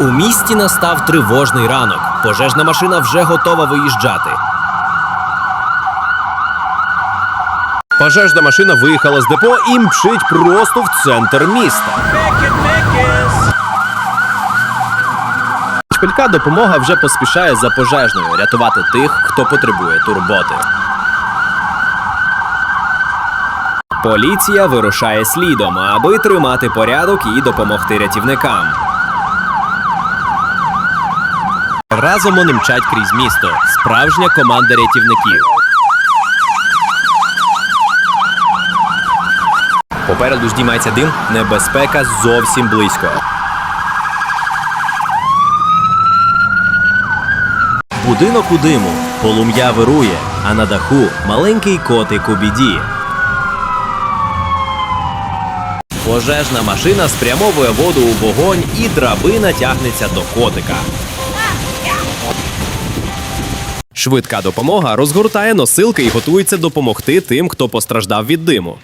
У місті настав тривожний ранок. Пожежна машина вже готова виїжджати. Пожежна машина виїхала з депо і мчить просто в центр міста. Шпилька допомога вже поспішає за пожежною рятувати тих, хто потребує турботи. Поліція вирушає слідом, аби тримати порядок і допомогти рятівникам. Разом вони мчать крізь місто. Справжня команда рятівників. Попереду здіймається дим, небезпека зовсім близько. Будинок у диму, полум'я вирує, а на даху маленький котик у біді. Пожежна машина спрямовує воду у вогонь і драбина тягнеться до котика. Швидка допомога розгортає носилки і готується допомогти тим, хто постраждав від диму.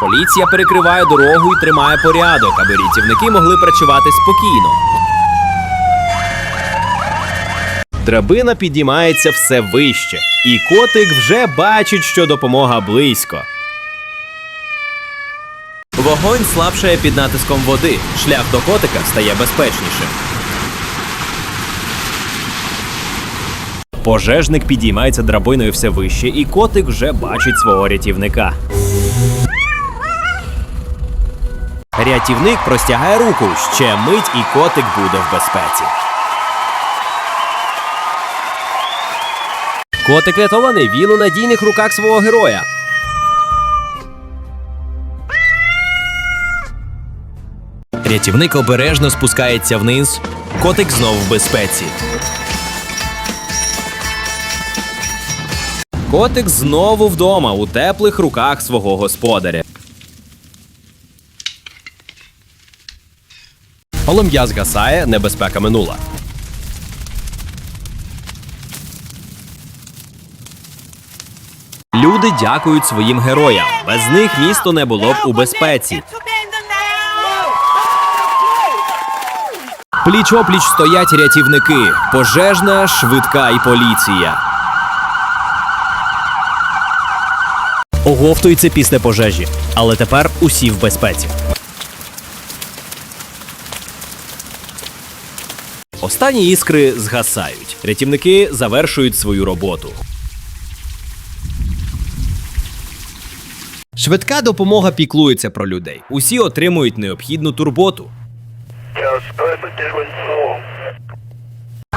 Поліція перекриває дорогу і тримає порядок, аби рятівники могли працювати спокійно. Драбина підіймається все вище, і котик вже бачить, що допомога близько. Вогонь слабшає під натиском води. Шлях до котика стає безпечнішим. Пожежник підіймається драбиною все вище, і котик вже бачить свого рятівника. Рятівник простягає руку. Ще мить, і котик буде в безпеці. Котик рятований, він у надійних руках свого героя. Рятівник обережно спускається вниз. Котик знов в безпеці. Котик знову вдома у теплих руках свого господаря. Полум'я згасає, небезпека минула. Люди дякують своїм героям. Без них місто не було б у безпеці. Пліч опліч стоять рятівники, пожежна, швидка і поліція. Оговтується після пожежі, але тепер усі в безпеці. Останні іскри згасають. Рятівники завершують свою роботу. Швидка допомога піклується про людей. Усі отримують необхідну турботу.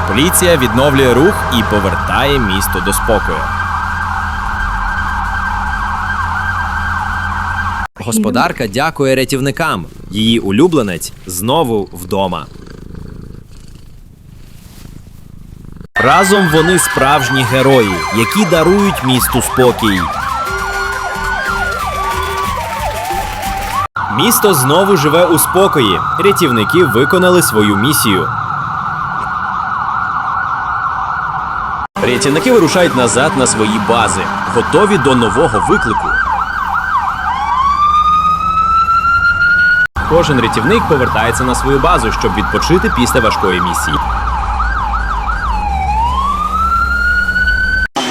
Поліція відновлює рух і повертає місто до спокою. Господарка дякує рятівникам. Її улюбленець знову вдома. Разом вони справжні герої, які дарують місту спокій. Місто знову живе у спокої. Рятівники виконали свою місію. Рятівники вирушають назад на свої бази, готові до нового виклику. Кожен рятівник повертається на свою базу, щоб відпочити після важкої місії.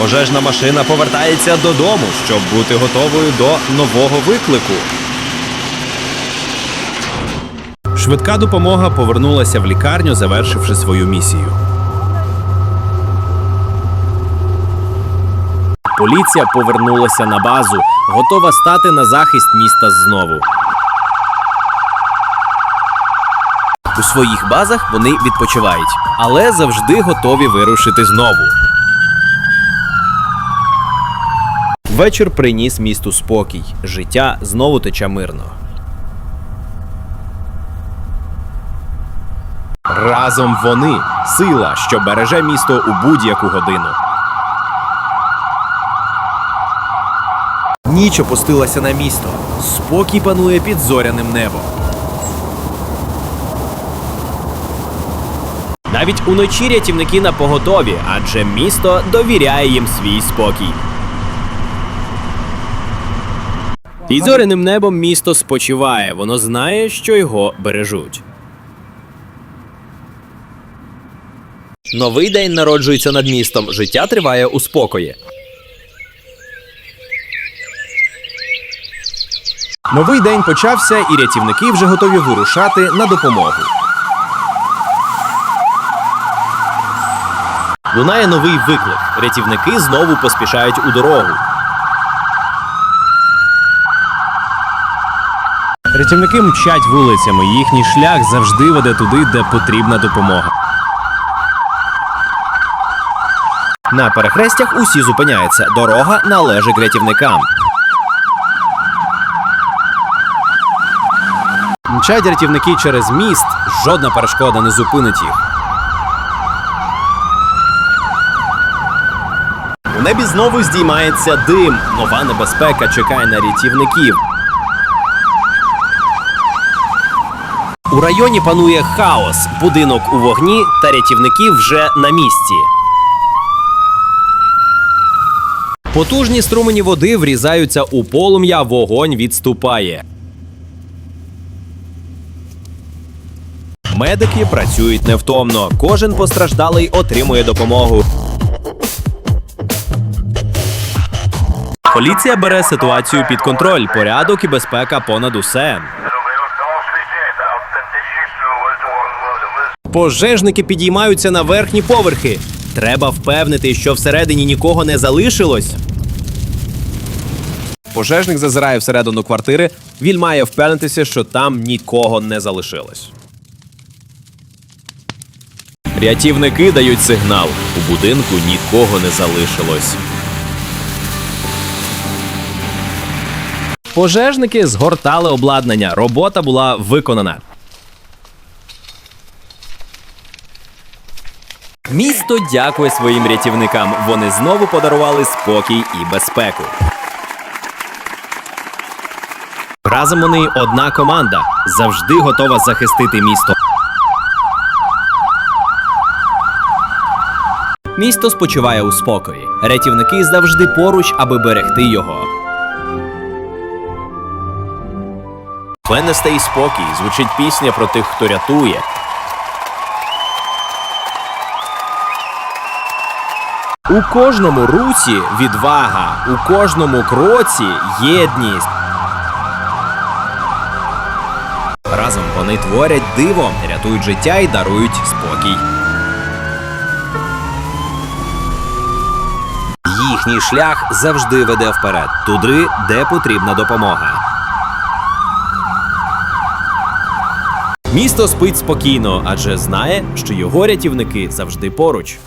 Пожежна машина повертається додому, щоб бути готовою до нового виклику. Швидка допомога повернулася в лікарню, завершивши свою місію. Поліція повернулася на базу, готова стати на захист міста знову. У своїх базах вони відпочивають, але завжди готові вирушити знову. Вечір приніс місту спокій. Життя знову тече мирно. Разом вони сила, що береже місто у будь-яку годину. Ніч опустилася на місто. Спокій панує під зоряним небом. Навіть уночі рятівники на поготові, адже місто довіряє їм свій спокій. Під зоряним небом місто спочиває, воно знає, що його бережуть. Новий день народжується над містом. Життя триває у спокої. Новий день почався, і рятівники вже готові вирушати на допомогу. Лунає новий виклик. Рятівники знову поспішають у дорогу. Рятівники мчать вулицями, їхній шлях завжди веде туди, де потрібна допомога. На перехрестях усі зупиняються. Дорога належить рятівникам. Мчать рятівники через міст, жодна перешкода не зупинить їх. Небі знову здіймається дим. Нова небезпека чекає на рятівників. У районі панує хаос, будинок у вогні та рятівники вже на місці. Потужні струмені води врізаються у полум'я, вогонь відступає. Медики працюють невтомно. Кожен постраждалий отримує допомогу. Поліція бере ситуацію під контроль. Порядок і безпека понад усе. Пожежники підіймаються на верхні поверхи. Треба впевнити, що всередині нікого не залишилось. Пожежник зазирає всередину квартири. Він має впевнитися, що там нікого не залишилось. Рятівники дають сигнал. У будинку нікого не залишилось. Пожежники згортали обладнання. Робота була виконана. Місто дякує своїм рятівникам. Вони знову подарували спокій і безпеку. Разом вони одна команда, завжди готова захистити місто. Місто спочиває у спокої. Рятівники завжди поруч, аби берегти його. Мене стає спокій, звучить пісня про тих, хто рятує. У кожному русі відвага, у кожному кроці єдність. Разом вони творять диво, рятують життя і дарують спокій. Їхній шлях завжди веде вперед, туди, де потрібна допомога. Місто спить спокійно, адже знає, що його рятівники завжди поруч.